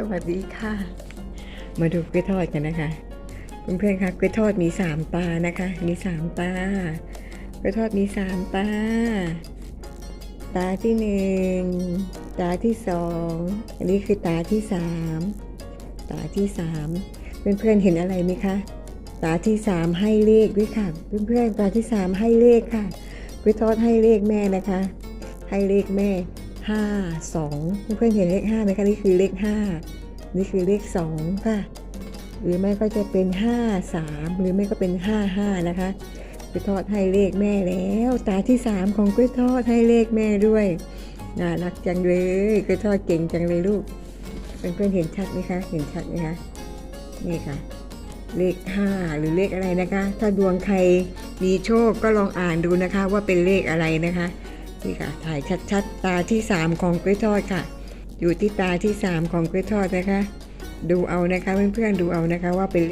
สวัสดีค่ะ มาดูกล้วยทอดกันนะคะ เพื่อนๆคะกล้วยทอดมีสามตานะคะ มีสามตากล้วยทอดมีสามตา ตาที่หนึ่งตาที่สองอันนี้คือตาที่สามตาที่สามเพื่อนๆเห็นอะไรไหมคะตาที่สามให้เลขด้วยค่ะเพื่อนๆตาที่สามให้เลขค่ะกล้วยทอดให้เลขแม่นะคะ ให้เลขแม่ ห้าสองเพื่อนเห็นเลขห้าไหมคะนี่คือเลขห้านี่คือเลขสองค่ะ หรือไม่ก็จะเป็นห้าสามหรือไม่ก็เป็นห้าห้านะคะกล้วยทอดให้เลขแม่แล้ว ตาที่สามของกล้วยทอดให้เลขแม่ด้วยน่ารักจังเลยกล้วยทอดเก่งจังเลยลูกเพื่อนๆเห็นชัดไหมคะ เห็นชัดไหมคะนี่ค่ะเลขห้าหรือเลขอะไรนะคะ ถ้าดวงใครมีโชคก็ลองอ่านดูนะคะว่าเป็นเลขอะไรนะคะ นี่ค่ะ ถ่ายชัดๆ ตาที่สามของกล้วยทอดค่ะ อยู่ที่ตาที่สามของกล้วยทอดนะคะ ดูเอานะคะเพื่อนๆดูเอานะคะว่าเป็น